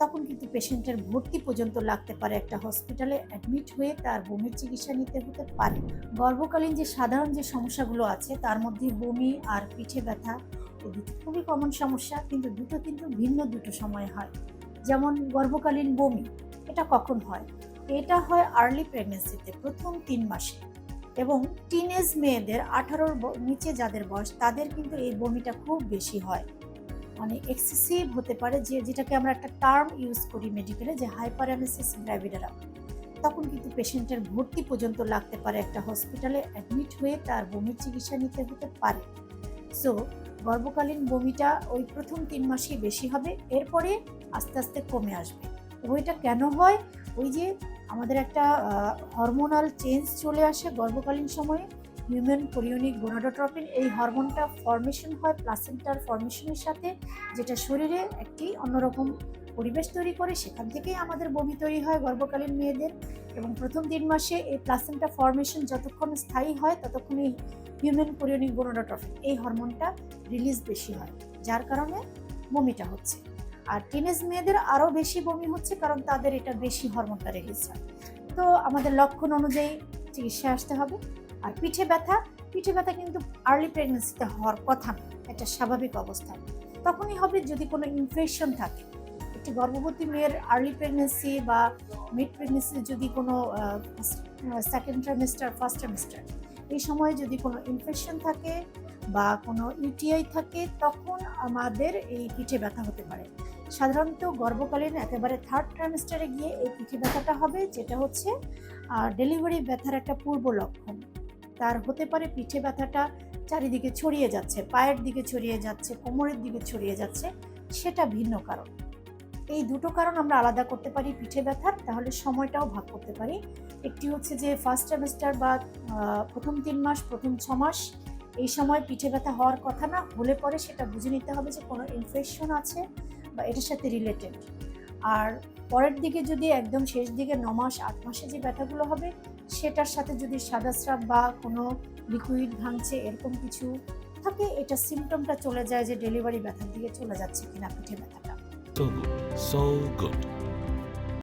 তখন কিন্তু পেশেন্টের ভর্তি পর্যন্ত লাগতে পারে একটা হসপিটালে অ্যাডমিট হয়ে তার বমির চিকিৎসা নিতে হতে পারে। গর্ভকালীন যে সাধারণ যে সমস্যাগুলো আছে, তার মধ্যে বমি আর পিঠে ব্যথা এই দুটো খুবই কমন সমস্যা, কিন্তু দুটো কিন্তু ভিন্ন দুটো সময় হয়। যেমন গর্ভকালীন বমি, এটা কখন হয়? এটা হয় আর্লি প্রেগনেন্সিতে প্রথম তিন মাসে। এবং টিনেজ মেয়েদের আঠারোর নিচে যাদের বয়স, তাদের কিন্তু এই বমিটা খুব বেশি হয়। মানে এক্সেসিভ হতে পারে যে, যেটাকে আমরা একটা টার্ম ইউজ করি মেডিকেলে যে হাইপারানেসিস গ্র্যাভিডারা তখন কিন্তু পেশেন্টের ভর্তি পর্যন্ত লাগতে পারে একটা হসপিটালে অ্যাডমিট হয়ে তার বমির চিকিৎসা নিতে হতে পারে। সো গর্ভকালীন বমিটা ওই প্রথম তিন মাসেই বেশি হবে, এরপরে আস্তে আস্তে কমে আসবে। এবং এটা কেন হয়? ওই যে আমাদের একটা হরমোনাল চেঞ্জ চলে আসে গর্ভকালীন সময়ে হিউম্যান কোরিওনিক গোনাডোট্রপিন এই হরমোনটা ফর্মেশন হয় প্লাসেন্টার ফর্মেশনের সাথে, যেটা শরীরে একটি অন্যরকম পরিবেশ তৈরি করে। সেখান থেকেই আমাদের বমি তৈরি হয় গর্ভকালীন মেয়েদের এবং প্রথম তিন মাসে এই প্লাসেন্টা ফর্মেশন যতক্ষণ স্থায়ী হয় ততক্ষণ এই হিউম্যান কোরিওনিক গোনাডোট্রপিন এই হরমোনটা রিলিজ বেশি হয়, যার কারণে বমিটা হচ্ছে। আর টিনেজ মেয়েদের আরও বেশি বমি হচ্ছে কারণ তাদের এটা বেশি হরমোনটা রিলিজ হয়। তো আমাদের লক্ষণ অনুযায়ী চিকিৎসায় আসতে হবে। আর পিঠে ব্যথা পিঠে ব্যথা কিন্তু আর্লি প্রেগনেন্সিতে হওয়ার কথা একটা স্বাভাবিক অবস্থা। তখনই হবে যদি কোনো ইনফেকশন থাকে। একটি গর্ভবতী মেয়ের আর্লি প্রেগনেন্সি বা মিড প্রেগনেন্সি যদি কোনো সেকেন্ড ট্রাইমেস্টার ফার্স্ট ট্রাইমেস্টার এই সময়ে যদি কোনো ইনফেকশন থাকে বা কোনো ইউটিআই থাকে, তখন আমাদের এই পিঠে ব্যথা হতে পারে। সাধারণত গর্ভকালীন একেবারে থার্ড ট্রাইমেস্টারে গিয়ে এই পিঠে ব্যথাটা হবে, যেটা হচ্ছে ডেলিভারি ব্যথার একটা পূর্ব লক্ষণ। তার হতে পারে পিঠে ব্যথাটা চারিদিকে ছড়িয়ে যাচ্ছে, পায়ের দিকে ছড়িয়ে যাচ্ছে, কোমরের দিকে ছড়িয়ে যাচ্ছে, সেটা ভিন্ন কারণ। এই দুটো কারণ আমরা আলাদা করতে পারি পিঠে ব্যথার, তাহলে সময়টাও ভাগ করতে পারি। একটি হচ্ছে যে ফার্স্ট সেমিস্টার বা প্রথম তিন মাস, প্রথম ছ মাস, এই সময় পিঠে ব্যথা হওয়ার কথা না, হলে পরে সেটা বুঝে নিতে হবে যে কোনো ইনফেকশন আছে বা এটার সাথে রিলেটেড আর পরের দিকে যদি একদম শেষ দিকে ন মাস, আট মাসে যে ব্যথাগুলো হবে সেটার সাথে যদি সাদা স্রাব বা কোনো লিকুইড ভাঙছে, এরকম কিছু থাকে, এটা সিমটমটা চলে যায় যে ডেলিভারি ব্যথার দিকে চলে যাচ্ছে কিনা, পিঠে ব্যথাটা good.